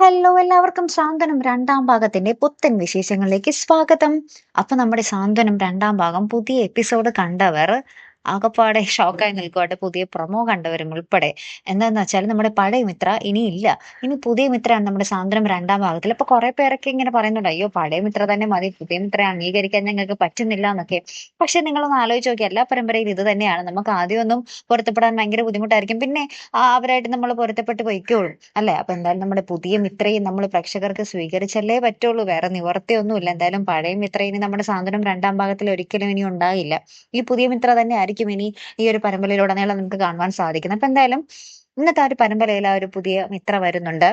Hello എല്ലാവർക്കും സാന്ത്വനം രണ്ടാം ഭാഗത്തിന്റെ പുത്തൻ വിശേഷങ്ങളിലേക്ക് സ്വാഗതം. അപ്പൊ നമ്മുടെ സാന്ത്വനം രണ്ടാം ഭാഗം പുതിയ എപ്പിസോഡ് കണ്ടവർ ആകപ്പാടെ ഷോക്കായി നിൽക്കുവാട്ടെ പുതിയ പ്രൊമോ കണ്ടവരും ഉൾപ്പെടെ. എന്താന്ന് വെച്ചാൽ നമ്മുടെ പഴയ മിത്ര ഇനി ഇല്ല ഇനി പുതിയ മിത്രയാണ് നമ്മുടെ സാന്ദ്രം രണ്ടാം ഭാഗത്തിൽ. അപ്പൊ കുറെ പേരൊക്കെ ഇങ്ങനെ പറയുന്നുണ്ട് അയ്യോ പഴയ മിത്ര തന്നെ മതി. പുതിയ മിത്ര അംഗീകരിക്കാൻ ഞങ്ങൾക്ക് പറ്റുന്നില്ല എന്നൊക്കെ. പക്ഷെ നിങ്ങളൊന്ന് ആലോചിച്ച് നോക്കി എല്ലാ പരമ്പരയിലും ഇത് തന്നെയാണ്. നമുക്ക് ആദ്യമൊന്നും പൊരുത്തപ്പെടാൻ ഭയങ്കര ബുദ്ധിമുട്ടായിരിക്കും. പിന്നെ അവരായിട്ട് നമ്മൾ പൊരുത്തപ്പെട്ട് പോയിക്കോളും. അല്ലെ? അപ്പൊ എന്തായാലും നമ്മുടെ പുതിയ മിത്രയും നമ്മൾ പ്രേക്ഷകർക്ക് സ്വീകരിച്ചല്ലേ പറ്റുള്ളൂ. വേറെ നിവർത്തിയൊന്നുമില്ല. എന്തായാലും പഴയ മിത്ര ഇനി നമ്മുടെ സാന്ത്വനം രണ്ടാം ഭാഗത്തിൽ ഒരിക്കലും ഇനി ഉണ്ടാകില്ല. ഈ പുതിയ മിത്ര തന്നെ ആയിരിക്കും. ഇനി ഈ ഒരു പരമ്പരയിലുടനീളം നമുക്ക് കാണുവാൻ സാധിക്കുന്നത് അപ്പൊ എന്തായാലും ഇന്നത്തെ ഒരു പരമ്പരയിൽ ആ ഒരു പുതിയ മിത്ര വരുന്നുണ്ട്.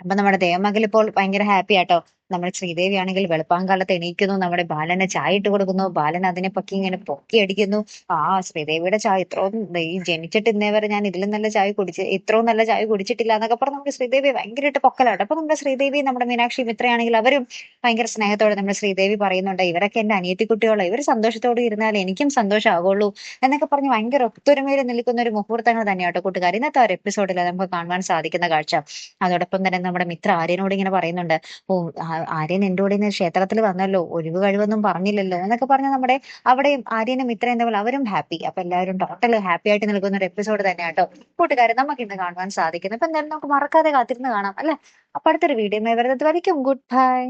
അപ്പൊ നമ്മുടെ ദേവമകൾ ഇപ്പോൾ ഭയങ്കര ഹാപ്പി ആട്ടോ. നമ്മുടെ ശ്രീദേവി ആണെങ്കിൽ വെളുപ്പാങ്കാലത്ത് എണീക്കുന്നു നമ്മുടെ ബാലന് ചായ ഇട്ട് കൊടുക്കുന്നു ബാലൻ അതിനെ പക്കി ഇങ്ങനെ പൊക്കി അടിക്കുന്നു. ആ ശ്രീദേവിയുടെ ചായ ഇത്രയും ഈ ജനിച്ചിട്ട് ഇന്നേ വരെ ഞാൻ ഇതിലും നല്ല ചായ കുടിച്ച് ഇത്രയും നല്ല ചായ കുടിച്ചിട്ടില്ല എന്നൊക്കെ പറഞ്ഞ് നമ്മുടെ ശ്രീദേവി ഭയങ്കരമായിട്ട് പൊക്കലാട്ടോ. അപ്പൊ നമ്മുടെ ശ്രീദേവി നമ്മുടെ മീനാക്ഷി മിത്രയാണെങ്കിൽ അവരും ഭയങ്കര സ്നേഹത്തോടെ നമ്മുടെ ശ്രീദേവി പറയുന്നുണ്ട് ഇവരൊക്കെ എന്റെ അനിയത്തി കുട്ടികളോ ഇവർ സന്തോഷത്തോടെ ഇരുന്നാൽ എനിക്കും സന്തോഷമാകുള്ളൂ എന്നൊക്കെ പറഞ്ഞ് ഭയങ്കര ഒത്തൊരുമയിൽ നിൽക്കുന്ന ഒരു മുഹൂർത്തങ്ങൾ തന്നെയാട്ടോ കൂട്ടുകാർ. ഇന്നത്തെ ഒരു എപ്പിസോഡിൽ നമുക്ക് കാണുവാൻ സാധിക്കുന്ന കാഴ്ച. അതോടൊപ്പം തന്നെ നമ്മുടെ മിത്ര ആര്യനോട് ഇങ്ങനെ പറയുന്നുണ്ട് ഓ ആര്യൻ എന്റെ കൂടെ ഇന്ന് ക്ഷേത്രത്തിൽ വന്നല്ലോ ഒഴിവ് കഴിവൊന്നും പറഞ്ഞില്ലല്ലോ എന്നൊക്കെ പറഞ്ഞ് നമ്മുടെ അവിടെയും ആര്യനും ഇത്ര എന്താ പോലെ അവരും ഹാപ്പി അപ്പൊ എല്ലാവരും ടോട്ടൽ ഹാപ്പി ആയിട്ട് നിൽക്കുന്ന ഒരു എപ്പിസോഡ് തന്നെയാട്ടോ കൂട്ടുകാരെ നമുക്ക് ഇന്ന് കാണുവാൻ സാധിക്കുന്നു. അപ്പൊ എന്തായാലും നമുക്ക് മറക്കാതെ കാത്തിരുന്ന് കാണാം അല്ലെ? അപ്പൊ അടുത്തൊരു വീഡിയോ വരുന്നത് വരയ്ക്കും ഗുഡ് ബൈ